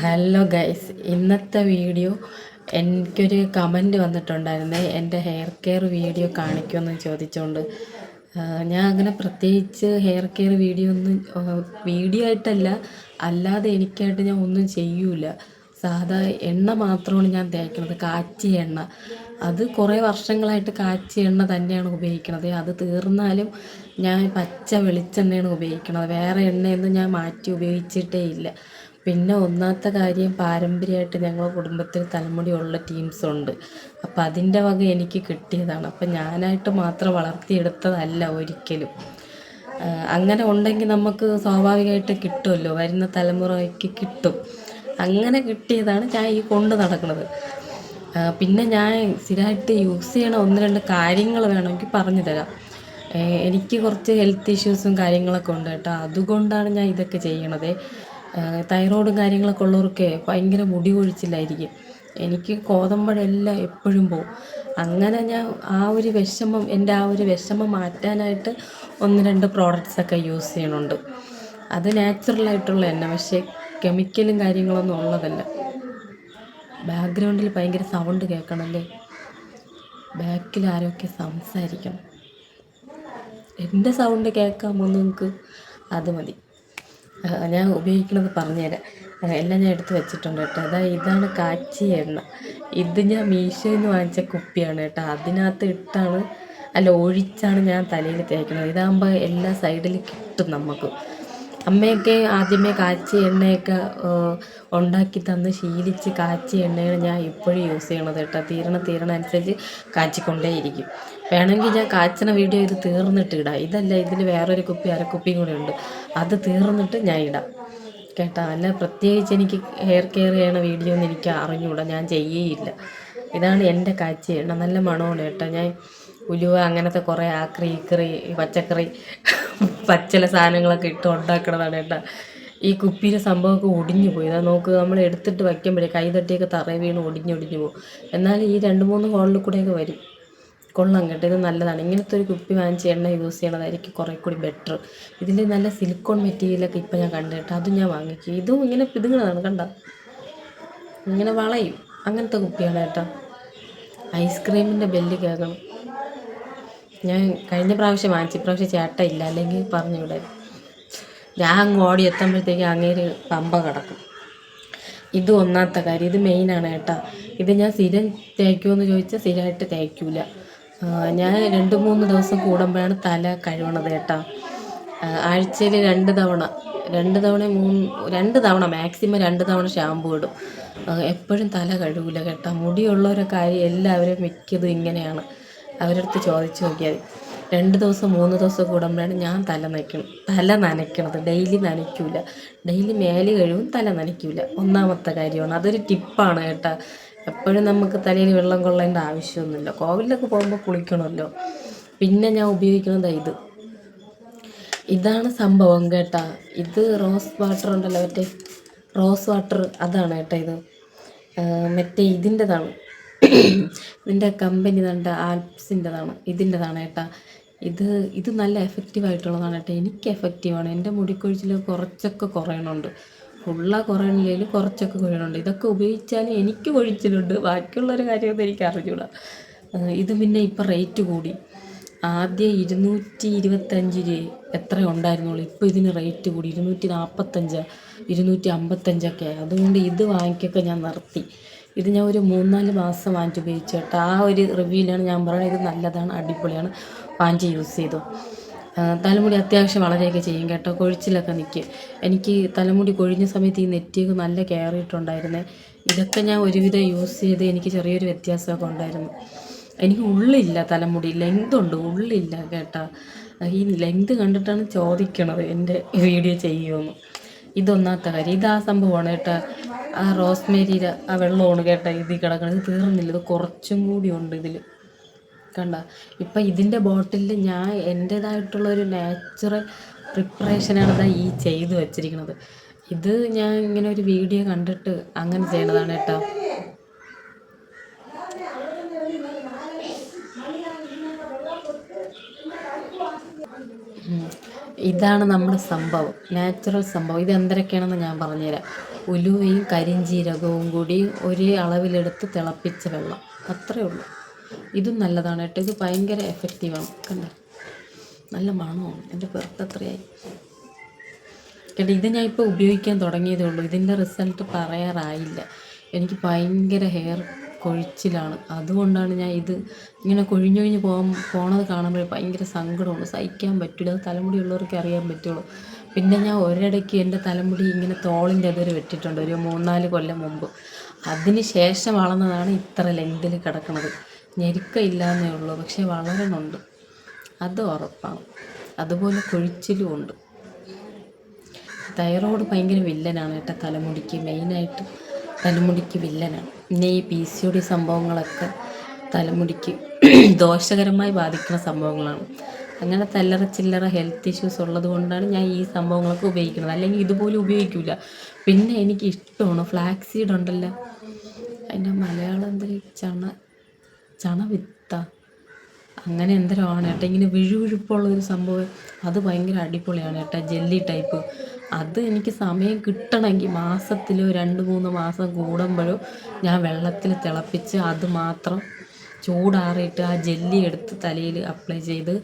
Hello guys ഇന്നത്തെ video എനിക്കൊരു comment വന്നിട്ടുണ്ടായിരുന്നേ. എന്റെ ഹെയർ കെയർ വീഡിയോ കാണിക്കുമെന്ന് ചോദിച്ചുകൊണ്ട് ഞാൻ അങ്ങനെ പ്രത്യേകിച്ച് ഹെയർ കെയർ വീഡിയോ ഒന്നും വീഡിയോ ആയിട്ടല്ല. അല്ലാതെ എനിക്കായിട്ട് ഞാൻ ഒന്നും ചെയ്യൂല. സാധാ എണ്ണ മാത്രമാണ് ഞാൻ തേക്കുന്നത്. കാച്ചിയ എണ്ണ. അത് കുറേ വർഷങ്ങളായിട്ട് കാച്ചിയ എണ്ണ തന്നെയാണ് ഉപയോഗിക്കുന്നത്. അത് തീർന്നാലും ഞാൻ പച്ച വെളിച്ചെണ്ണയാണ് ഉപയോഗിക്കുന്നത്. വേറെ എണ്ണയൊന്നും ഞാൻ മാറ്റി ഉപയോഗിച്ചിട്ടേ ഇല്ല. പിന്നെ ഒന്നാമത്തെ കാര്യം പാരമ്പര്യമായിട്ട് ഞങ്ങളുടെ കുടുംബത്തിൽ തലമുടിയുള്ള ടീംസുണ്ട് അപ്പം അതിന്റെ വക എനിക്ക് കിട്ടിയതാണ്. അപ്പം ഞാനായിട്ട് മാത്രം വളർത്തിയെടുത്തതല്ല ഒരിക്കലും. അങ്ങനെ ഉണ്ടെങ്കിൽ നമുക്ക് സ്വാഭാവികമായിട്ട് കിട്ടുമല്ലോ. വരുന്ന തലമുറയ്ക്ക് കിട്ടും. അങ്ങനെ കിട്ടിയതാണ് ഞാൻ ഈ കൊണ്ട് നടക്കുന്നത്. പിന്നെ ഞാൻ സ്ഥിരമായിട്ട് യൂസ് ചെയ്യണ ഒന്ന് രണ്ട് കാര്യങ്ങൾ വേണമെങ്കിൽ പറഞ്ഞു തരാം. എനിക്ക് കുറച്ച് ഹെൽത്ത് ഇഷ്യൂസും കാര്യങ്ങളൊക്കെ ഉണ്ട് കേട്ടോ. അതുകൊണ്ടാണ് ഞാൻ ഇതൊക്കെ ചെയ്യണത്. തൈറോയിഡും കാര്യങ്ങളൊക്കെ ഉള്ളവർക്കേ ഭയങ്കര മുടി കൊഴിച്ചിലായിരിക്കും എനിക്ക് കോതമ്പഴെല്ലാം എപ്പോഴും പോവും. അങ്ങനെ ഞാൻ ആ ഒരു വിഷമം എന്റെ ആ ഒരു വിഷമം മാറ്റാനായിട്ട് ഒന്ന് രണ്ട് പ്രോഡക്റ്റ്സൊക്കെ യൂസ് ചെയ്യണുണ്ട്. അത് നാച്ചുറലായിട്ടുള്ള എണ്ണ പക്ഷേ കെമിക്കലും കാര്യങ്ങളൊന്നും ഉള്ളതല്ല. ബാക്ക്ഗ്രൗണ്ടിൽ ഭയങ്കര സൗണ്ട് കേൾക്കണല്ലേ? ബാക്കിൽ ആരൊക്കെ സംസാരിക്കണം? എന്റെ സൗണ്ട് കേൾക്കാമോ നിങ്ങൾക്ക് അത് മതി. ഞാൻ ഉപയോഗിക്കുന്നത് പറഞ്ഞുതരാം. എല്ലാം ഞാൻ എടുത്ത് വെച്ചിട്ടുണ്ട് കേട്ടോ. അതാ ഇതാണ് കാച്ചി എണ്ണ. ഇത് ഞാൻ മീശോയിൽ നിന്ന് വാങ്ങിച്ച കുപ്പിയാണ് കേട്ടോ. അതിനകത്ത് ഇട്ടാണ് അല്ല ഒഴിച്ചാണ് ഞാൻ തലയിൽ തേക്കുന്നത്. ഇതാകുമ്പോൾ എല്ലാ സൈഡിലും കിട്ടും നമുക്ക്. അമ്മയൊക്കെ ആദ്യമേ കാച്ചി എണ്ണയൊക്കെ ഉണ്ടാക്കി തന്ന് ശീലിച്ച് കാച്ചി എണ്ണയാണ് ഞാൻ ഇപ്പോഴും യൂസ് ചെയ്യണത് കേട്ടോ. തീരണ തീരണ അനുസരിച്ച് കാച്ചിക്കൊണ്ടേയിരിക്കും. വേണമെങ്കിൽ ഞാൻ കാച്ചണ വീഡിയോ ഇത് തീർന്നിട്ട് ഇടാം. ഇതല്ല ഇതിൽ വേറൊരു കുപ്പി അരക്കുപ്പിയും കൂടെ ഉണ്ട്. അത് തീർന്നിട്ട് ഞാൻ ഇടാം. കേട്ടോ? അല്ല പ്രത്യേകിച്ച് എനിക്ക് ഹെയർ കെയർ ചെയ്യണ വീഡിയോ ഒന്നും എനിക്ക് അറിഞ്ഞുകൂടാ ഞാൻ ചെയ്യേയില്ല. ഇതാണ് എന്റെ കാഴ്ച. നല്ല മണമാണ് കേട്ടോ. ഞാൻ ഉലുവ അങ്ങനത്തെ കുറേ ആക്രി ഇക്കറി പച്ചക്കറി പച്ചല സാധനങ്ങളൊക്കെ ഇട്ട് ഉണ്ടാക്കണതാണ് കേട്ടോ. ഈ കുപ്പിയിലെ സംഭവമൊക്കെ ഒടിഞ്ഞു പോയി. അതാ നോക്ക് നമ്മൾ എടുത്തിട്ട് വയ്ക്കുമ്പോഴേ കൈ തട്ടിയൊക്കെ തറയിൽ വീണ് ഒടിഞ്ഞൊടിഞ്ഞു പോകും. എന്നാലും ഈ രണ്ട് മൂന്ന് ഹോളിൽ കൂടെയൊക്കെ വരും. കൊള്ളാം കേട്ടോ. ഇത് നല്ലതാണ്. ഇങ്ങനത്തെ ഒരു കുപ്പി വാങ്ങിച്ച് എണ്ണ യൂസ് ചെയ്യണതായിരിക്കും കുറേ കൂടി ബെറ്റർ ഇതിൽ നല്ല സിലിക്കോൺ മെറ്റീരിയലൊക്കെ ഇപ്പം ഞാൻ കണ്ടു കേട്ടോ. അതും ഞാൻ വാങ്ങിക്കും. ഇതും ഇങ്ങനെ പിതുങ്ങണതാണ് കണ്ട? ഇങ്ങനെ വളയും. അങ്ങനത്തെ കുപ്പിയാണ് കേട്ടോ. ഐസ്ക്രീമിന്റെ ബെല്ല് കേൾക്കണം ഞാൻ കഴിഞ്ഞ പ്രാവശ്യം വാങ്ങിച്ചു ഇപ്രാവശ്യം ചേട്ട ഇല്ല. അല്ലെങ്കിൽ പറഞ്ഞു വിടാൻ ഞാൻ അങ്ങ് ഓടി എത്തുമ്പോഴത്തേക്ക് അങ്ങേര് പമ്പ കിടക്കും. ഇത് ഒന്നാമത്തെ കാര്യം. ഇത് മെയിനാണ് കേട്ടോ. ഇത് ഞാൻ സ്ഥിരം തേക്കുമെന്ന് ചോദിച്ചാൽ സ്ഥിരമായിട്ട് തേക്കൂല. ഞാൻ രണ്ട് മൂന്ന് ദിവസം കൂടുമ്പോഴാണ് തല കഴുകണത് കേട്ടോ. ആഴ്ചയിൽ രണ്ട് തവണ. രണ്ട് തവണ മൂന്ന് രണ്ട് തവണ മാക്സിമം രണ്ട് തവണ ഷാമ്പു ഇടും. എപ്പോഴും തല കഴുകില്ല കേട്ടോ. മുടിയുള്ളവരെ കാര്യം എല്ലാവരും മിക്കതും ഇങ്ങനെയാണ്. അവരടുത്ത് ചോദിച്ചു നോക്കിയാൽ രണ്ട് ദിവസം മൂന്ന് ദിവസം കൂടുമ്പോഴാണ് ഞാൻ തല നനയ്ക്കണം തല നനയ്ക്കണത്. ഡെയിലി നനയ്ക്കൂല. ഡെയിലി മേലെ കഴിവും തല നനയ്ക്കൂല. ഒന്നാമത്തെ കാര്യമാണ്. അതൊരു ടിപ്പാണ് കേട്ടോ. എപ്പോഴും നമുക്ക് തലയിൽ വെള്ളം കൊള്ളേണ്ട ആവശ്യമൊന്നുമില്ല. കോവിലൊക്കെ പോകുമ്പോൾ കുളിക്കണമല്ലോ. പിന്നെ ഞാൻ ഉപയോഗിക്കുന്നത് ഇത്. ഇതാണ് സംഭവം കേട്ടാ. ഇത് റോസ് വാട്ടർ ഉണ്ടല്ലോ മറ്റേ റോസ് വാട്ടർ അതാണ് കേട്ടോ ഇത്. മറ്റേ ഇതിന്റെതാണ്. ഇതിന്റെ കമ്പനി തണ്ട ആൽപ്സിന്റെതാണ്. ഇതിന്റെതാണ് കേട്ടാ. ഇത് ഇത് നല്ല എഫക്റ്റീവ് ആയിട്ടുള്ളതാണ് കേട്ടോ. എനിക്ക് എഫക്റ്റീവാണ് എന്റെ മുടിക്കൊഴിച്ചിൽ കുറച്ചൊക്കെ കുറയണുണ്ട്. ഫുള്ള ഉള്ളിൽ കുറച്ചൊക്കെ കുഴലുണ്ട് ഇതൊക്കെ ഉപയോഗിച്ചാൽ എനിക്ക് കൊഴിച്ചിലുണ്ട്. ബാക്കിയുള്ളൊരു കാര്യമൊന്നും എനിക്ക് അറിഞ്ഞൂടാ. ഇത് പിന്നെ ഇപ്പം റേറ്റ് കൂടി. ആദ്യം ഇരുന്നൂറ്റി ഇരുപത്തഞ്ച് രൂപ എത്ര ഉണ്ടായിരുന്നുള്ളൂ. ഇപ്പോൾ ഇതിന് റേറ്റ് കൂടി. ഇരുന്നൂറ്റി നാൽപ്പത്തഞ്ച് ഇരുന്നൂറ്റി അമ്പത്തഞ്ചൊക്കെ. ആയി അതുകൊണ്ട് ഇത് വാങ്ങിക്കൊക്കെ ഞാൻ നിർത്തി. ഇത് ഞാൻ ഒരു മൂന്നാൽ മാസം വാങ്ങിച്ച് ഉപയോഗിച്ചു കേട്ടോ. ആ ഒരു റിവ്യൂലാണ് ഞാൻ പറയുന്നത് ഇത് നല്ലതാണ് അടിപൊളിയാണ്. വാങ്ങിച്ച് യൂസ് ചെയ്തു. തലമുടി അത്യാവശ്യം വളരെയൊക്കെ ചെയ്യും കേട്ടോ. കൊഴിച്ചിലൊക്കെ നിൽക്കും എനിക്ക് തലമുടി കൊഴിഞ്ഞ സമയത്ത് ഈ നെറ്റിയൊക്കെ നല്ല കയറിയിട്ടുണ്ടായിരുന്നേ ഇതൊക്കെ ഞാൻ ഒരുവിധം യൂസ് ചെയ്ത് എനിക്ക് ചെറിയൊരു വ്യത്യാസമൊക്കെ ഉണ്ടായിരുന്നു. എനിക്ക് ഉള്ളില്ല തലമുടി. ലെങ്ത് ഉണ്ട്. ഉള്ളില്ല കേട്ടോ. ഈ ലെങ്ത് കണ്ടിട്ടാണ് ചോദിക്കണത് എന്റെ വീഡിയോ ചെയ്യുമെന്ന്. ഇതൊന്നാമത്തെ കാര്യം. ഇത് സംഭവമാണ് കേട്ടോ. ആ റോസ്മേരിയുടെ ആ വെള്ളമാണ് കേട്ടോ ഇതിൽ കിടക്കുന്നത് തീർന്നില്ല. ഇത് കുറച്ചും കൂടി ഉണ്ട് ഇതിൽ കണ്ട. ഇപ്പം ഇതിന്റെ ബോട്ടിലിൽ ഞാൻ എന്റേതായിട്ടുള്ള ഒരു നാച്ചുറൽ പ്രിപ്പറേഷനാണ് ഇതാ ഈ ചെയ്ത് വെച്ചിരിക്കുന്നത് ഇത് ഞാൻ ഇങ്ങനെ ഒരു വീഡിയോ കണ്ടിട്ട് അങ്ങനെ ചെയ്യണതാണ് കേട്ടോ. ഇതാണ് നമ്മുടെ സംഭവം. നാച്ചുറൽ സംഭവം. ഇത് എന്തൊക്കെയാണെന്ന് ഞാൻ പറഞ്ഞുതരാം. ഉലുവയും കരിഞ്ചീരകവും കൂടി ഒരേ അളവിലെടുത്ത് തിളപ്പിച്ച വെള്ളം. അത്രയേ ഉള്ളൂ. ഇതും നല്ലതാണ് കേട്ടോ. ഇത് ഭയങ്കര എഫക്റ്റീവാണ് കണ്ടോ? നല്ല മണമാണ്. എന്റെ പുറത്ത് അത്രയായി. കേട്ടോ ഇത് ഞാൻ ഇപ്പോൾ ഉപയോഗിക്കാൻ തുടങ്ങിയതേ ഉള്ളൂ. ഇതിന്റെ റിസൾട്ട് പറയാറായില്ല. എനിക്ക് ഭയങ്കര ഹെയർ കൊഴിച്ചിലാണ്. അതുകൊണ്ടാണ് ഞാൻ ഇത് ഇങ്ങനെ കൊഴിഞ്ഞൊഴിഞ്ഞ് പോകാൻ പോണത് കാണുമ്പോൾ ഭയങ്കര സങ്കടമാണ്. സഹിക്കാൻ പറ്റില്ല അത് തലമുടി ഉള്ളവർക്ക് അറിയാൻ പറ്റുള്ളൂ. പിന്നെ ഞാൻ ഒരിടയ്ക്ക് എന്റെ തലമുടി ഇങ്ങനെ തോളിന്റെ അതിൽ വെട്ടിയിട്ടുണ്ട്. ഒരു മൂന്നാൽ കൊല്ലം മുമ്പ്. അതിന് ശേഷം വളർന്നതാണ് ഇത്ര ലെങ്തിൽ കിടക്കുന്നത് ഞെരുക്കമില്ലാന്നേ ഉള്ളൂ. പക്ഷെ വളരണുണ്ട്. അത് ഉറപ്പാണ്. അതുപോലെ കൊഴിച്ചിലും ഉണ്ട്. തൈറോയ്ഡ് ഭയങ്കര വില്ലനാണ് കേട്ടോ തലമുടിക്ക്. മെയിനായിട്ട് തലമുടിക്ക് വില്ലനാണ്. പിന്നെ ഈ പി സി ഡി സംഭവങ്ങളൊക്കെ തലമുടിക്ക് ദോഷകരമായി ബാധിക്കുന്ന സംഭവങ്ങളാണ്. അങ്ങനെ തല്ലറ ചില്ലറ ഹെൽത്ത് ഇഷ്യൂസ് ഉള്ളത് കൊണ്ടാണ് ഞാൻ ഈ സംഭവങ്ങളൊക്കെ ഉപയോഗിക്കുന്നത്. അല്ലെങ്കിൽ ഇതുപോലും ഉപയോഗിക്കില്ല പിന്നെ എനിക്ക് ഇഷ്ടമാണ്. ഫ്ലാക്സീഡ് ഉണ്ടല്ലോ. അതിന്റെ മലയാളം എന്തൊരു ചണ ചണവിത്ത. അങ്ങനെ എന്തരമാണ് ഏട്ടാ? ഇങ്ങനെ വിഴുവിഴുപ്പുള്ള ഒരു സംഭവം. അത് ഭയങ്കര അടിപൊളിയാണ് ഏട്ടാ ജെല്ലി ടൈപ്പ്. അത് എനിക്ക് സമയം കിട്ടണമെങ്കിൽ മാസത്തിലോ രണ്ട് മൂന്ന് മാസം കൂടുമ്പോഴോ ഞാൻ വെള്ളത്തിൽ തിളപ്പിച്ച് അത് മാത്രം ചൂടാറിയിട്ട് ആ ജെല്ലി എടുത്ത് തലയിൽ അപ്ലൈ ചെയ്ത്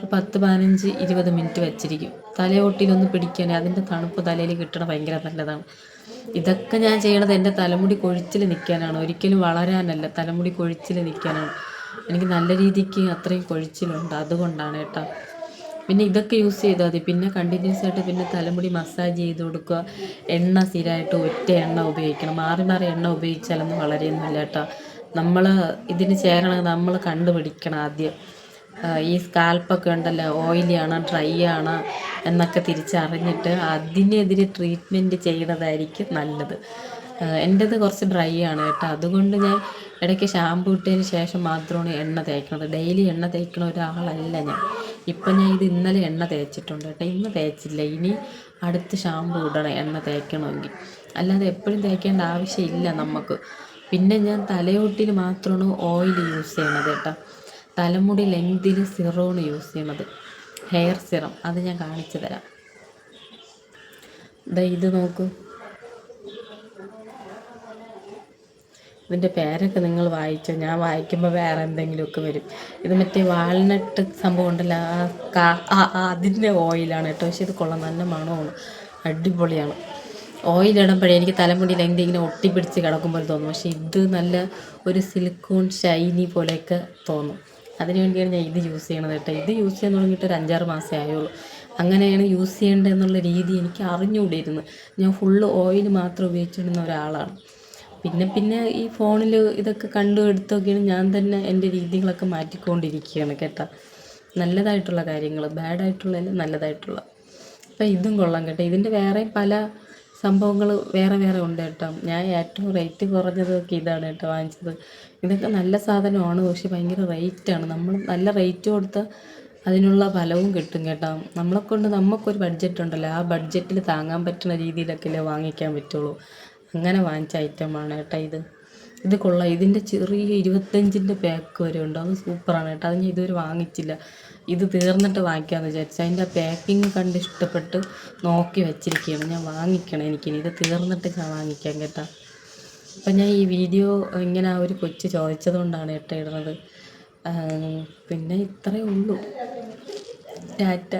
ഒരു പത്ത് പതിനഞ്ച് ഇരുപത് മിനിറ്റ് വെച്ചിരിക്കും. തലയോട്ടിയിലൊന്ന് പിടിക്കാൻ അതിന്റെ തണുപ്പ് തലയിൽ കിട്ടണ ഭയങ്കര നല്ലതാണ്. ഇതൊക്കെ ഞാൻ ചെയ്യണത് എന്റെ തലമുടി കൊഴിച്ചിൽ നിൽക്കാനാണ് ഒരിക്കലും വളരാനല്ല തലമുടി കൊഴിച്ചിൽ നിൽക്കാനാണ് എനിക്ക് നല്ല രീതിക്ക് അത്രയും കൊഴിച്ചിലുണ്ട്. അതുകൊണ്ടാണ് കേട്ടോ. പിന്നെ ഇതൊക്കെ യൂസ് ചെയ്താൽ മതി. പിന്നെ കണ്ടിന്യൂസ് ആയിട്ട് പിന്നെ തലമുടി മസാജ് ചെയ്ത് കൊടുക്കുക. എണ്ണ സ്ഥിരമായിട്ട് ഒറ്റ എണ്ണ ഉപയോഗിക്കണം. മാറി മാറി എണ്ണ ഉപയോഗിച്ചാലൊന്നും വളരെയൊന്നുമില്ല കേട്ടോ. നമ്മൾ ഇതിന് ചേരണം നമ്മൾ കണ്ടുപിടിക്കണം ആദ്യം. ഈ സ്കാൽപ്പൊക്കെ ഉണ്ടല്ലോ ഓയിലി ആണോ ഡ്രൈ ആണ് എന്നൊക്കെ തിരിച്ചറിഞ്ഞിട്ട് അതിനെതിരെ ട്രീറ്റ്മെന്റ് ചെയ്യുന്നതായിരിക്കും നല്ലത്. എന്റേത് കുറച്ച് ഡ്രൈ ആണ് കേട്ടോ. അതുകൊണ്ട് ഞാൻ ഇടയ്ക്ക് ഷാമ്പു ഇട്ടതിന് ശേഷം മാത്രമാണ് എണ്ണ തേക്കുന്നത് ഡെയിലി എണ്ണ തേക്കുന്ന ഒരാളല്ല ഞാൻ. ഇപ്പം ഞാൻ ഇത് ഇന്നലെ എണ്ണ തേച്ചിട്ടുണ്ട് കേട്ടോ. ഇന്ന് തേച്ചില്ല. ഇനി അടുത്ത് ഷാമ്പു ഇടണം എണ്ണ തേക്കണമെങ്കിൽ. അല്ലാതെ എപ്പോഴും തേക്കേണ്ട ആവശ്യമില്ല നമുക്ക്. പിന്നെ ഞാൻ തലയോട്ടിൽ മാത്രമാണ് ഓയിൽ യൂസ് ചെയ്യണത് കേട്ടോ. തലമുടി ലെങ്തിന് സിറോണ് യൂസ് ചെയ്യണത് ഹെയർ സിറം. അത് ഞാൻ കാണിച്ചു തരാം. ഇത് നോക്കൂ. ഇതിന്റെ പേരൊക്കെ നിങ്ങൾ വായിച്ചോ? ഞാൻ വായിക്കുമ്പോൾ വേറെ എന്തെങ്കിലുമൊക്കെ വരും. ഇത് മറ്റേ വാൾനട്ട് സംഭവം ഉണ്ടല്ലോ. ആ അതിന്റെ ഓയിലാണ് കേട്ടോ. പക്ഷേ ഇത് കൊള്ളാം. നല്ല മണമാണ്. അടിപൊളിയാണ്. ഓയിൽ ഇടുമ്പോഴേ എനിക്ക് തലമുടി ലെങ്ത് ഇങ്ങനെ ഒട്ടിപ്പിടിച്ച് കിടക്കുമ്പോൾ തോന്നും. പക്ഷേ ഇത് നല്ല ഒരു സിലിക്കോൺ ഷൈനി പോലെയൊക്കെ തോന്നും. അതിന് വേണ്ടിയാണ് ഞാൻ ഇത് യൂസ് ചെയ്യണത് കേട്ടോ. ഇത് യൂസ് ചെയ്യാൻ തുടങ്ങിയിട്ട് ഒരു അഞ്ചാറ് മാസമേ ആയുള്ളൂ. അങ്ങനെയാണ് യൂസ് ചെയ്യേണ്ടത് എന്നുള്ള രീതി എനിക്ക് അറിഞ്ഞുകൂടിയിരുന്നു. ഞാൻ ഫുള്ള് ഓയിൽ മാത്രം ഉപയോഗിച്ചിരുന്ന ഒരാളാണ്. പിന്നെ പിന്നെ ഈ ഫോണിൽ ഇതൊക്കെ കണ്ടു എടുത്തൊക്കെയാണ് ഞാൻ തന്നെ എന്റെ രീതികളൊക്കെ മാറ്റിക്കൊണ്ടിരിക്കുകയാണ് കേട്ടോ. നല്ലതായിട്ടുള്ള കാര്യങ്ങൾ ബാഡായിട്ടുള്ളതിൽ നല്ലതായിട്ടുള്ള. അപ്പം ഇതും കൊള്ളാം കേട്ടോ. ഇതിന്റെ വേറെ പല സംഭവങ്ങൾ വേറെ വേറെ ഉണ്ട് കേട്ടോ. ഞാൻ ഏറ്റവും റേറ്റ് കുറഞ്ഞതൊക്കെ ഇതാണ് കേട്ടോ വാങ്ങിച്ചത്. ഇതൊക്കെ നല്ല സാധനമാണ് പക്ഷെ ഭയങ്കര റേറ്റാണ് നമ്മൾ നല്ല റേറ്റ് കൊടുത്താൽ അതിനുള്ള ഫലവും കിട്ടും കേട്ടോ. നമ്മളെ കൊണ്ട് നമുക്കൊരു ബഡ്ജറ്റ് ഉണ്ടല്ലോ ആ ബഡ്ജറ്റിൽ താങ്ങാൻ പറ്റുന്ന രീതിയിലൊക്കെ അല്ലേ വാങ്ങിക്കാൻ പറ്റുള്ളൂ. അങ്ങനെ വാങ്ങിച്ച ഐറ്റമാണ് കേട്ടോ ഇത്. ഇത് കൊള്ളാം. ഇതിന്റെ ചെറിയ ഇരുപത്തഞ്ചിന്റെ പാക്ക് വരെ ഉണ്ട്. അത് സൂപ്പറാണ് കേട്ടോ. അത് ഞാൻ ഇതുവരെ വാങ്ങിച്ചില്ല. ഇത് തീർന്നിട്ട് വാങ്ങിക്കാമെന്ന് വിചാരിച്ചു. അതിന്റെ പാക്കിങ് കണ്ട് ഇഷ്ടപ്പെട്ട് നോക്കി വെച്ചിരിക്കുകയാണ്. ഞാൻ വാങ്ങിക്കണം എനിക്കിനി. ഇത് തീർന്നിട്ട് ഞാൻ വാങ്ങിക്കാം കേട്ടോ. അപ്പം ഞാൻ ഈ വീഡിയോ ഇങ്ങനെ ആ ഒരു കൊച്ചു ചോദിച്ചത് കൊണ്ടാണ് കേട്ടോ ഇടുന്നത്. പിന്നെ ഇത്രയേ ഉള്ളൂ. ടാറ്റ.